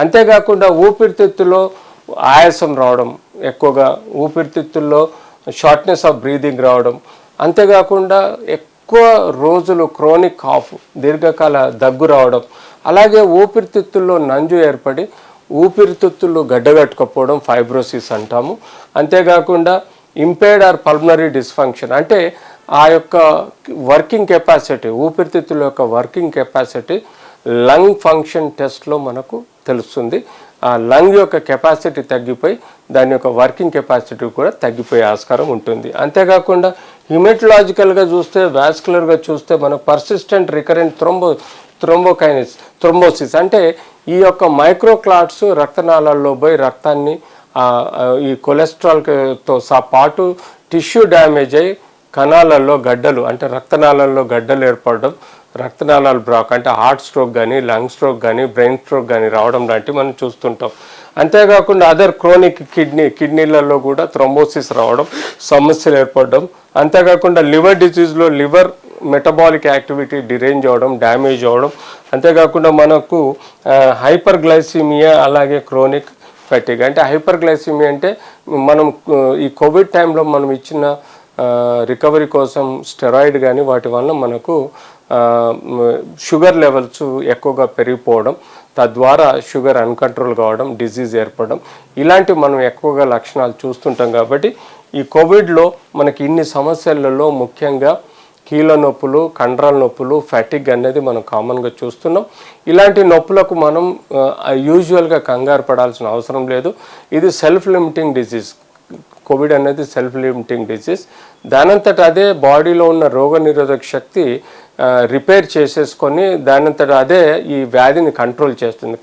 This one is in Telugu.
అంతేకాకుండా ఊపిరితిత్తులో ఆయాసం రావడం ఎక్కువగా ఊపిరితిత్తుల్లో షార్ట్నెస్ ఆఫ్ బ్రీదింగ్ రావడం అంతేకాకుండా ఎక్కువ రోజులు క్రోనిక్ కాఫ్ దీర్ఘకాల దగ్గు రావడం అలాగే ఊపిరితిత్తుల్లో నంజు ఏర్పడి ఊపిరితిత్తులు గడ్డగట్టుకపోవడం ఫైబ్రోసిస్ అంటాము. అంతేకాకుండా ఇంపేర్డ్ ఆర్ పల్మనరీ డిస్ఫంక్షన్ అంటే ఆ యొక్క వర్కింగ్ కెపాసిటీ ఊపిరితిత్తుల యొక్క వర్కింగ్ కెపాసిటీ లంగ్ ఫంక్షన్ టెస్ట్లో మనకు తెలుస్తుంది. ఆ లంగ్ యొక్క కెపాసిటీ తగ్గిపోయి దాని యొక్క వర్కింగ్ కెపాసిటీ కూడా తగ్గిపోయే ఆస్కారం ఉంటుంది. అంతేకాకుండా హిమెటలాజికల్గా చూస్తే వాస్కులర్గా చూస్తే మనకు పర్సిస్టెంట్ రికరెంట్ త్రొంబో త్రొంబోకైనస్ త్రొంబోసిస్ అంటే ఈ యొక్క మైక్రోక్లాట్స్ రక్తనాళాల్లో పోయి రక్తాన్ని ఈ కొలెస్ట్రాల్తో సా పాటు టిష్యూ డ్యామేజ్ అయ్యి కణాలలో గడ్డలు అంటే రక్తనాళాల్లో గడ్డలు ఏర్పడడం రక్తనాళాలు బ్లాక్ అంటే హార్ట్ స్ట్రోక్ కానీ లంగ్ స్ట్రోక్ కానీ బ్రెయిన్ స్ట్రోక్ కానీ రావడం లాంటివి మనం చూస్తుంటాం. అంతేకాకుండా అదర్ క్రోనిక్ కిడ్నీ కిడ్నీలలో కూడా థ్రోంబోసిస్ రావడం సమస్యలు ఏర్పడడం అంతేకాకుండా లివర్ డిసీజ్లో లివర్ మెటబాలిక్ యాక్టివిటీ డిరేంజ్ అవ్వడం డ్యామేజ్ అవ్వడం అంతేకాకుండా మనకు హైపర్ గ్లైసిమియా అలాగే క్రోనిక్ ఫెటిక్ అంటే హైపర్ గ్లైసిమియా అంటే మనం ఈ కోవిడ్ టైంలో మనం ఇచ్చిన రికవరీ కోసం స్టెరాయిడ్ కానీ వాటి వలన మనకు షుగర్ లెవెల్స్ ఎక్కువగా పెరిగిపోవడం తద్వారా షుగర్ అన్కంట్రోల్ కావడం డిజీజ్ ఏర్పడడం ఇలాంటివి మనం ఎక్కువగా లక్షణాలు చూస్తుంటాం కాబట్టి ఈ కోవిడ్లో మనకి ఇన్ని సమస్యలలో ముఖ్యంగా కీళ్ళ నొప్పులు కండరాల నొప్పులు ఫ్యాటిక్ అనేది మనం కామన్గా చూస్తున్నాం. ఇలాంటి నొప్పులకు మనం యూజువల్గా కంగారు పడాల్సిన అవసరం లేదు. ఇది సెల్ఫ్ లిమిటింగ్ డిసీజ్ కోవిడ్ అనేది సెల్ఫ్ లిమిటింగ్ డిసీజ్. దానంతట అదే బాడీలో ఉన్న రోగ నిరోధక శక్తి రిపేర్ చేసేసుకొని దానంతట అదే ఈ వ్యాధిని కంట్రోల్ చేస్తుంది.